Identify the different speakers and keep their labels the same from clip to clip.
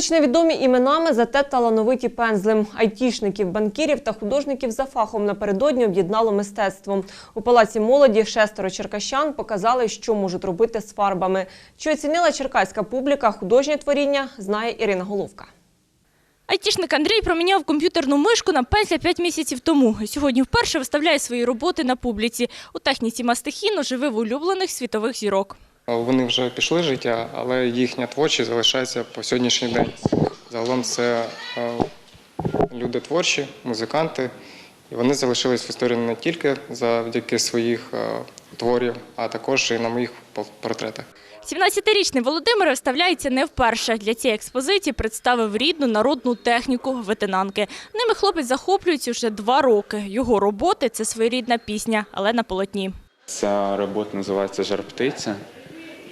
Speaker 1: Хоч невідомі іменами, зате талановиті пензлем. Айтішників, банкірів та художників за фахом напередодні об'єднало мистецтво. У палаці молоді шестеро черкащан показали, що можуть робити з фарбами. Чи оцінила черкаська публіка художнє творіння, знає Ірина Головка.
Speaker 2: Айтішник Андрій проміняв комп'ютерну мишку на пензля 5 місяців тому. Сьогодні вперше виставляє свої роботи на публіці. У техніці мастихіну живе в улюблених світових зірок.
Speaker 3: Вони вже пішли життя, але їхня творчість залишається по сьогоднішній день. Загалом це е, люди творчі, музиканти, і вони залишились в історії не тільки завдяки своїх е, творів, а також і на моїх портретах.
Speaker 2: 17-річний Володимир виставляється не вперше. Для цієї експозиції представив рідну народну техніку ветенанки. Ними хлопець захоплюється вже два роки. Його роботи – це своєрідна пісня, але на полотні.
Speaker 4: Ця робота називається Жар птиця,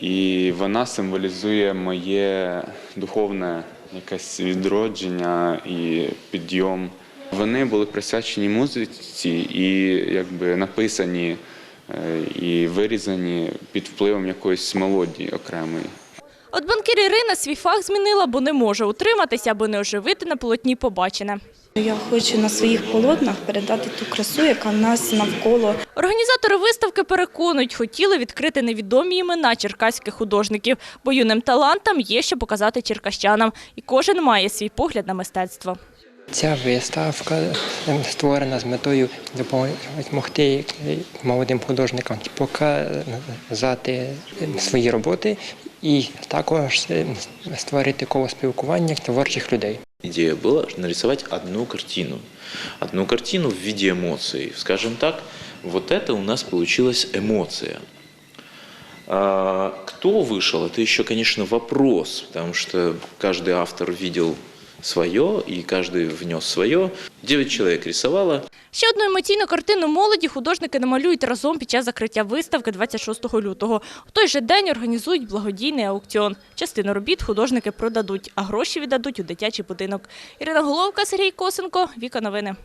Speaker 4: і вона символізує моє духовне якесь відродження і підйом. Вони були присвячені музиці і якби написані е, і вирізані під впливом якоїсь мелодії окремої.
Speaker 2: От банкір Ірина свій фах змінила, бо не може утриматися, аби не оживити на полотні побачене.
Speaker 5: Я хочу на своїх полотнах передати ту красу, яка в нас навколо.
Speaker 2: Організатори виставки переконують, хотіли відкрити невідомі імена черкаських художників, бо юним талантам є що показати черкащанам, і кожен має свій погляд на мистецтво.
Speaker 6: Ця виставка ем, створена з метою допомогти молодим художникам показати ем, свої роботи і також ем, створити коло спілкування творчих людей.
Speaker 7: Идея была нарисовать одну картину. Одну картину в виде эмоций. Скажем так, вот это у нас получилась эмоция. А, Кто вышел, это еще, конечно, вопрос, потому что каждый автор видел свое, и каждый внес свое. Девять человек рисовало,
Speaker 2: Ще одну емоційну картину молоді художники намалюють разом під час закриття виставки 26 лютого. У той же день організують благодійний аукціон. Частину робіт художники продадуть, а гроші віддадуть у дитячий будинок. Ірина Головка, Сергій Косенко, Віка Новини.